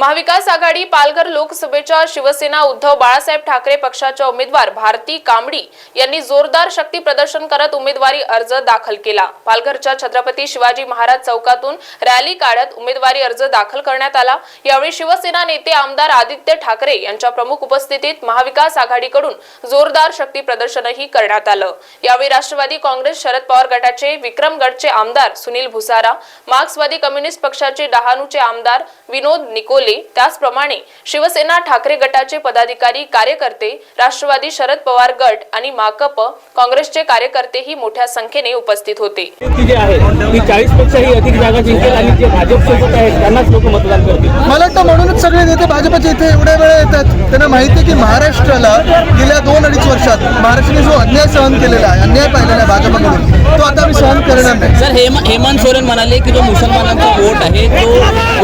महाविकास आघाडी पालघर लोकसभेच्या शिवसेना उद्धव बाळासाहेब ठाकरे पक्षाच्या उमेदवार भारती कांबडी यांनी जोरदार शक्ती प्रदर्शन करत उमेदवारी अर्ज दाखल केला. पालघरच्या छत्रपती शिवाजी महाराज चौकातून रॅली काढत उमेदवारी अर्ज दाखल करण्यात आला. यावेळी शिवसेना नेते आमदार आदित्य ठाकरे यांच्या प्रमुख उपस्थितीत महाविकास आघाडीकडून जोरदार शक्ती प्रदर्शनही करण्यात आलं. यावेळी राष्ट्रवादी काँग्रेस शरद पवार गटाचे विक्रमगडचे आमदार सुनील भुसारा मार्क्सवादी कम्युनिस्ट पक्षाचे डहाणूचे आमदार विनोद निकोले त्याचप्रमाणे शिवसेना ठाकरे गटाचे पदाधिकारी कार्यकर्ते राष्ट्रवादी शरद पवार गट आणि माकप काँग्रेसचे कार्यकर्तेही मोठ्या संख्येने उपस्थित होते. ती जी आहे ती चाळीस पेक्षाही अधिक जागा जिंकेल आणि जे भाजप सोबत आहेत त्यांनाच लोक मतदान करतील. मला वाटतं म्हणूनच सगळे नेते भाजपचे इथे एवढ्या वेळा येतात. त्यांना माहिती आहे की महाराष्ट्राला गेल्या दोन अडीच वर्षात महाराष्ट्राने जो अन्याय सहन केलेला आहे अन्याय पाहिलेला आहे भाजपकडून तो आता आम्ही सहन करणार नाही. सर हेम हेमंत सोरेन म्हणाले की जो मुसलमानांचा वोट आहे तो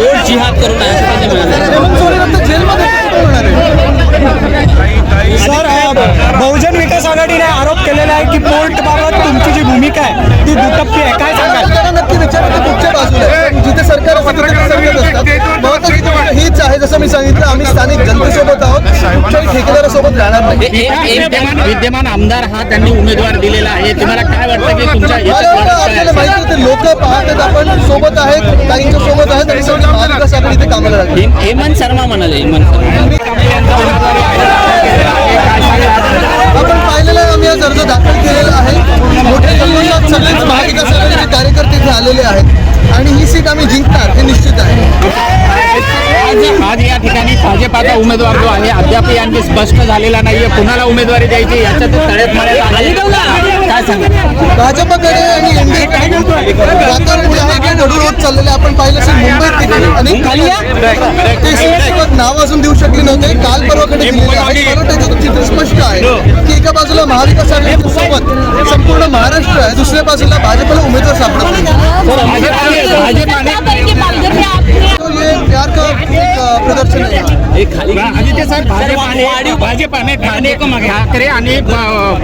वोट विकास आघाडीने आरोप केलेला आहे की पोर्ट बाबत तुमची जी भूमिका आहे ती दुटप्पी आहे. काय सांगाल? त्यांना नक्की विचारा कुठच्या बाजूला जिथे सरकार हीच आहे जसं मी सांगितलं आम्ही स्थानिक जनतेसोबत आहोत. कुठच्याही ठेकेदारासोबत राहणार नाही. विद्यमान विद्यमान आमदार हा त्यांनी उमेदवार दिलेला आहे. तुम्हाला काय वाटतं की तुमच्या आपल्याला? माहिती होते लोक पाहतात आपण सोबत आहेत काहींच्या सोबत आहेत आणि सगळी महाविकास आघाडी इथे कामाला लागली. हेमंत शर्मा म्हणाले हेमंत शर्मा. आज आज या ठिकाणी भाजपाचा उमेदवार जो आहे अद्याप आणखी स्पष्ट झालेला नाहीये. कुणाला उमेदवारी द्यायची याच्यात तळ्यात मळ्यात आले. काय सांगा? भाजपकडे आणि एनडीएकडे वातावरण होत चाललेलं आपण पाहिलं असेल मुंबईत आणि नाव अजून देऊ शकले नव्हते. काल परवाकडे चित्र स्पष्ट आहे की एका बाजूला महाविकास आघाडीच्या सोबत संपूर्ण महाराष्ट्र आहे. दुसऱ्या बाजूला भाजपला उमेदवार सापडत नाही. Chile. ठाकरे आणि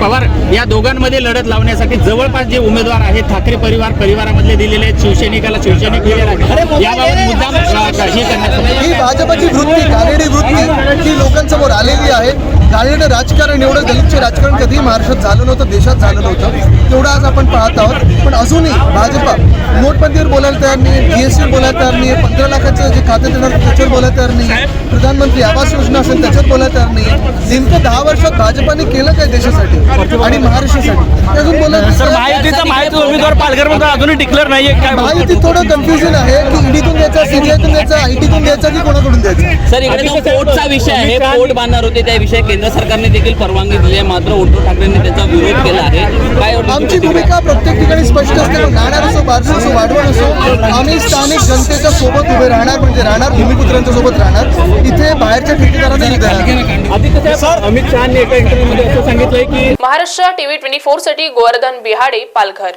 पवार या दोघांमध्ये लढत लावण्यासाठी जवळपास जे उमेदवार आहेत ठाकरे परिवार परिवारामधले दिलेले आहेत शिवसैनिकाला शिवसैनिक दिलेला आहे. याबाबत मुद्दाम अ, हे ही भाजपाची वृत्ती वृत्ती ही लोकांसमोर आलेली आहे. घाणेरडं राजकारण एवढं दलितचे राजकारण कधीही महाराष्ट्रात झालं नव्हतं देशात झालं नव्हतं. तेवढं आज आपण पाहत आहोत. पण अजूनही भाजपा नोटबंदीवर बोलायला तयार नाही जीएसटी बोलायला तयार नाही पंधरा लाखाचं जे खाते देणार त्याच्यावर बोलायला तयार नाही. प्रधानमंत्री आवास योजना असेल त्याच्यावर बोलायला तयार नाही नेमकं दहा वर्षात भाजपाने केलं काय देशासाठी? आणि महाराष्ट्रासाठी? ते अजून माहिती उमेदवार पालघरमध्ये अजूनही डिक्लेअर नाहीये. काय महायुती थोडं कन्फ्युजन आहे की ईडीतून द्यायचा सीबीआयतून द्यायचा आयटीतून द्यायचा की कोणाकडून द्यायचा? सर इकडे जो पोटचा विषय आहे पोट बांधणार होते त्या विषयी केंद्र सरकारने देखील परवानगी दिली आहे. मात्र उद्धव ठाकरेंनी त्याचा विरोध केला आहे. काय आमची भूमिका प्रत्येक ठिकाणी स्पष्ट असते. नाणार असो बारसो असो वाढवण असो आम्ही स्थानिक जनतेच्या सोबत उभे राहणार म्हणजे राहणार भूमिपुत्रांच्या सोबत राहणार. इथे बाहेरच्या ठेकेदारांना नाही देणार आदित्य साहेब अमित शहानी एका इंटरव्ह्यूमध्ये असं सांगितलंय की महाराष्ट्र टीव्ही ट्वेंटी फोरसाठी गोवर्धन बिहाडे पालघर